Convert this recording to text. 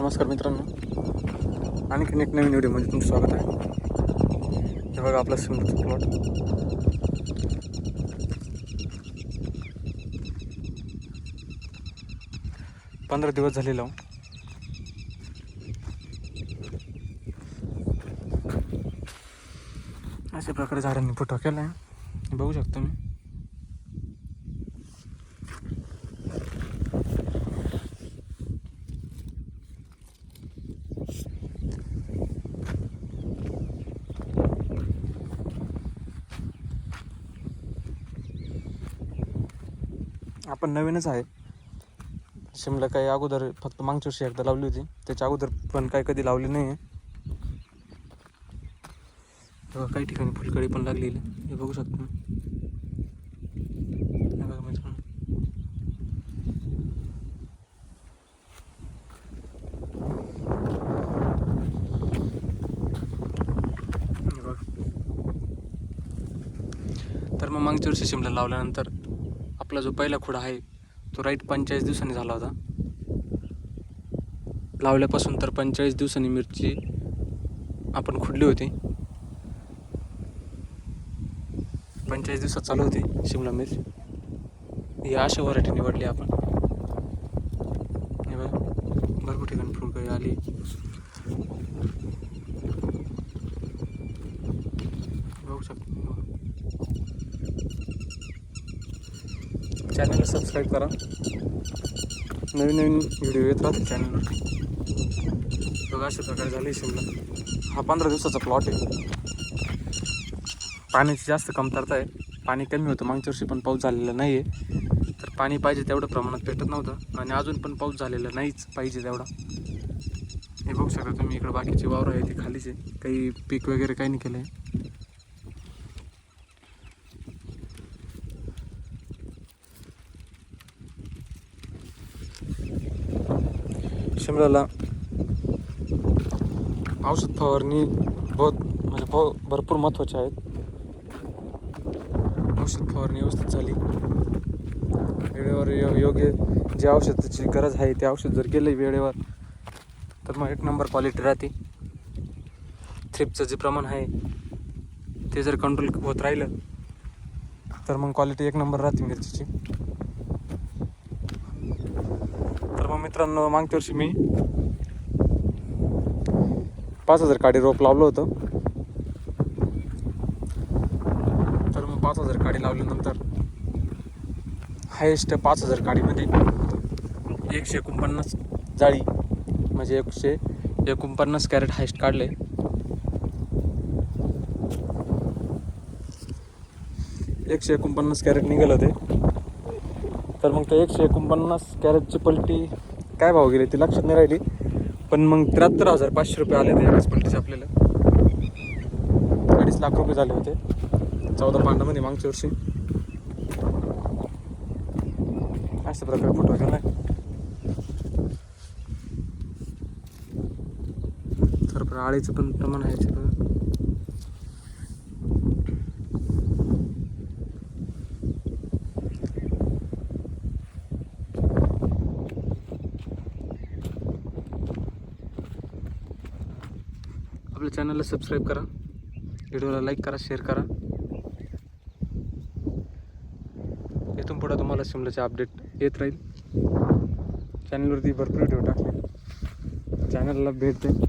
नमस्कार मित्रांनो. आणखीन एक नवीन व्हिडिओमध्ये तुमचं स्वागत आहे. हे बघा आपला सिमचा प्लॉट पंधरा दिवस झाले लावून हो. अशा प्रकारे झाडांनी फुटवा केला आहे बघू शकतो मी आपण नवीनच आहे. शिमला काही अगोदर फक्त मागच्या वर्षी एकदा लावली होती. त्याच्या अगोदर पण काही कधी लावली नाही आहे तेव्हा काही ठिकाणी फुलकडी पण लागलेली. आहे. हे बघू शकतो तर मग मागच्या वर्षी शिमला लावल्यानंतर आपला जो पहिला खुडा आहे तो राईट पंचेचाळीस दिवसांनी झाला होता. लावल्यापासून तर पंचेचाळीस दिवसांनी मिरची आपण खुडली होती. पंचेचाळीस दिवसात चालू होती शिमला मिरची. ही अशी व्हरायटी निवडली आपण. हे भरपूर ठिकाणी फुलकळी आली बघू शकतो चॅनलला सबस्क्राईब करा. नवीन नवीन व्हिडिओ येत राहतील चॅनलवर बघा अशा प्रकारे झाली शिमला. हा पंधरा दिवसाचा प्लॉट आहे. पाण्याची जास्त कमतरता आहे. पाणी कमी होतं. मागच्या वर्षी पण पाऊस झालेला नाही आहे तर पाणी पाहिजे तेवढं प्रमाणात भेटत नव्हतं. आणि अजून पण पाऊस झालेला नाहीच पाहिजे तेवढा. हे बघू शकता तुम्ही इकडं बाकीची वावरं आहे ते खालीच आहे. काही पीक वगैरे काही नाही केलं आहे शिमल्याला औषध फवारणी बहुत म्हणजे बहु भरपूर महत्त्वाचे आहेत. औषध फवारणी व्यवस्थित झाली. वेळेवर यो योग्य जे औषधाची गरज आहे ते औषध जर केलं वेळेवर तर मग एक नंबर क्वालिटी राहते. थ्रिपचं जे प्रमाण आहे ते जर कंट्रोल होत राहिलं तर मग क्वालिटी एक नंबर राहते मिरचीची तर मग मित्रांनो मागच्या वर्षी मी पाच हजार काडी रोप लावलं होतं. तर मग पाच हजार काडी लावल्यानंतर हायेस्ट पाच हजार काडीमध्ये म्हणजे एकशे एकोणपन्नास जाळी म्हणजे एकशे एकोणपन्नास कॅरेट हायेस्ट काढले. एकशे एकोणपन्नास कॅरेट निघाले होते. तर मग ते एकशे एकोणपन्नास कॅरेटची पलटी काय भाव गेले ती लक्षात नाही राहिली. पण मग त्र्याहत्तर हजार पाचशे रुपये आले होते एकाच पलटीचे आपल्याला. अडीच लाख रुपये झाले होते. चौदा पांडामध्ये मागच्या वर्षी. अशा प्रकारे फोटो गेलाय तर आळीचं पण प्रमाण आहे आपल्या चॅनलला सबस्क्राईब करा. व्हिडिओला लाईक करा शेअर करा. इथून पुढं तुम्हाला शिमल्याचे अपडेट येत राहील. चॅनलवरती भरपूर व्हिडिओ टाकले. चॅनलला भेट दे.